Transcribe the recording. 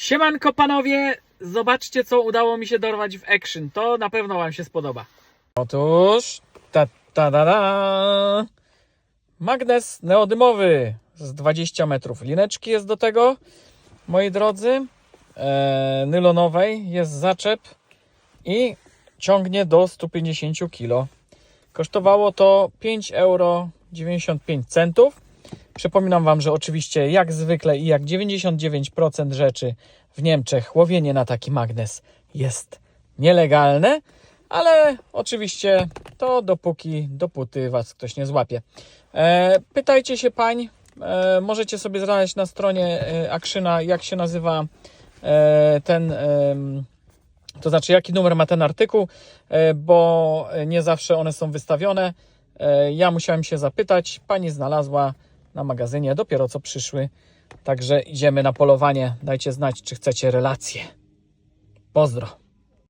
Siemanko panowie, zobaczcie co udało mi się dorwać w Action. To na pewno wam się spodoba. Otóż, ta ta da da. Magnes neodymowy z 20 metrów. Lineczki jest do tego, moi drodzy. E, nylonowej jest zaczep i ciągnie do 150 kg. Kosztowało to 5,95 euro. Przypominam Wam, że oczywiście jak zwykle i jak 99% rzeczy w Niemczech łowienie na taki magnes jest nielegalne, ale oczywiście to dopóki, dopóty Was ktoś nie złapie. E, pytajcie się pań, e, możecie sobie znaleźć na stronie e, Akrzyna, jak się nazywa e, ten, em, to znaczy jaki numer ma ten artykuł, e, bo nie zawsze one są wystawione. E, Ja musiałem się zapytać, pani znalazła na magazynie, dopiero co przyszły. Także idziemy na polowanie. Dajcie znać, czy chcecie relacje. Pozdro.